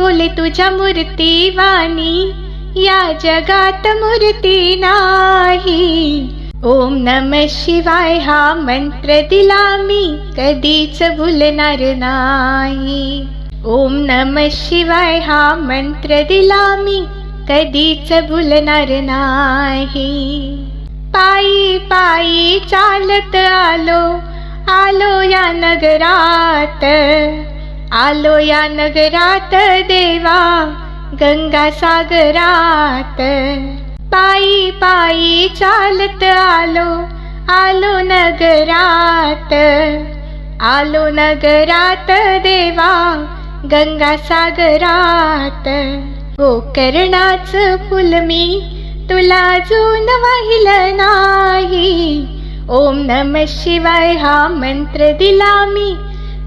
बोले तुझ्या मूर्ती वाणी या जगात मूर्ती नाही. ओम नम शिवाय हा मंत्र दिला मी कधीच भुलणार नाही. ओम नम शिवाय हा मंत्र दिला मी कधीच भुलणार नाही. पायी पायी चालत आलो आलो या नगरात. आलो या नगरात देवा गंगा सागरात. पायी पायी चालत आलो आलो नगरात. आलो नगरात देवा गंगा सागरात. हो गोकर्णाच फुल मी तुला अजून वाहिलं नाही. ओम नम शिवाय हा मंत्र दिला मी.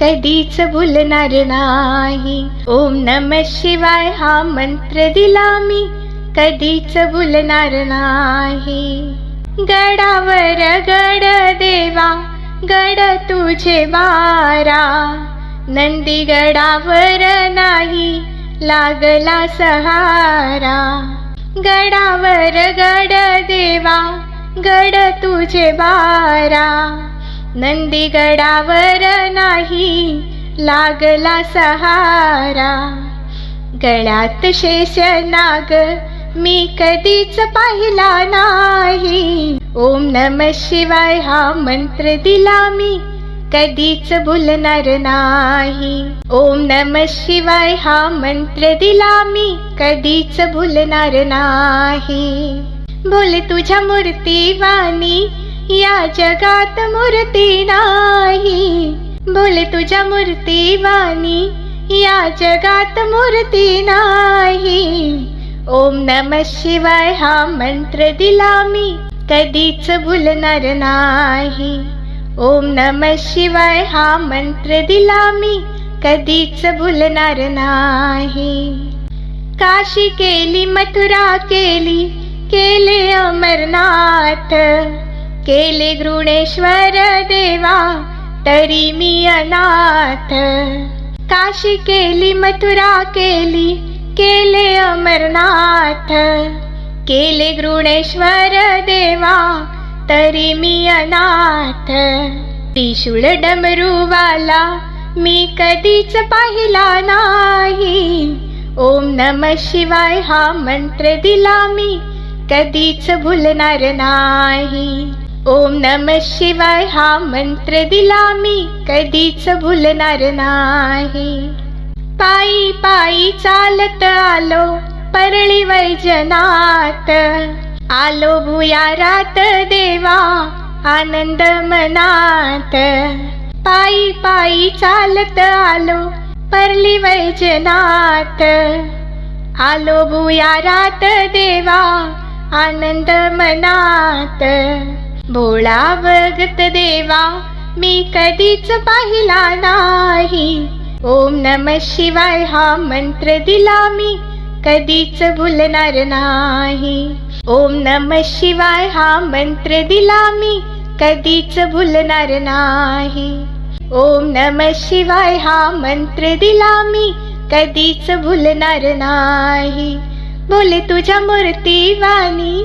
कधीच भुलणार नाही. ओम नम शिवाय हा मंत्र दिला मी. कधीच भुलणार नाही. गडावर गड देवा गड तुझे बारा नंदी गडावर नाही लागला सहारा. गडावर गड देवा गड तुझे बारा नंदीगडावर नाही लागला सहारा. गळ्यात शेष नाग मी कधीच पाहिला नाही. ओम नम शिवाय हा मंत्र दिला मी कधीच भुलणार नाही. ओम नम शिवाय हा मंत्र दिला मी कधीच भुलणार नाही. बोल तुझ्या मूर्ती वाणी या जगात मूर्ती नाही. बोल तुझ्या मूर्ती वाणी या जगात मूर्ती नाही. ओम नम शिवाय हा मंत्र दिला मी कधीच भुलणार नाही. ओम नम शिवाय हा मंत्र दिला मी कधीच भुलणार नाही. काशी केली मथुरा केली केले अमरनाथ. केले गृणेश्वर देवा तरी मी अनाथ. काशी केली मथुरा केली केले अमरनाथ. केले गृणेश्वर देवा तरी मी अनाथ. त्रिशूळ डमरूवाला मी कधीच पाहिला नाही. ओम नम शिवाय हा मंत्र दिला मी कधीच भुलणार नाही. ओम नम शिवाय हा मंत्र दिला मी कधीच भुलणार नाही. पायी पायी चालत आलो परळी वैजनाथ आलो भुयारात देवा आनंद मनात. पायी पायी चालत आलो परली वैजनाथ आलो भुयारात देवा आनंद मनात. भोळा भगत देवा मी कधीच पाहिला नाही. ओम नम शिवाय हा मंत्र दिला मी कधीच भुलणार नाही. ओम नम शिवाय हा मंत्र दिला मी कधीच भुलणार नाही. ओम नम शिवाय हा मंत्र दिला मी कधीच भुलणार नाही. बोले तुझ्या मूर्ती वाणी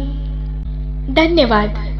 धन्यवाद.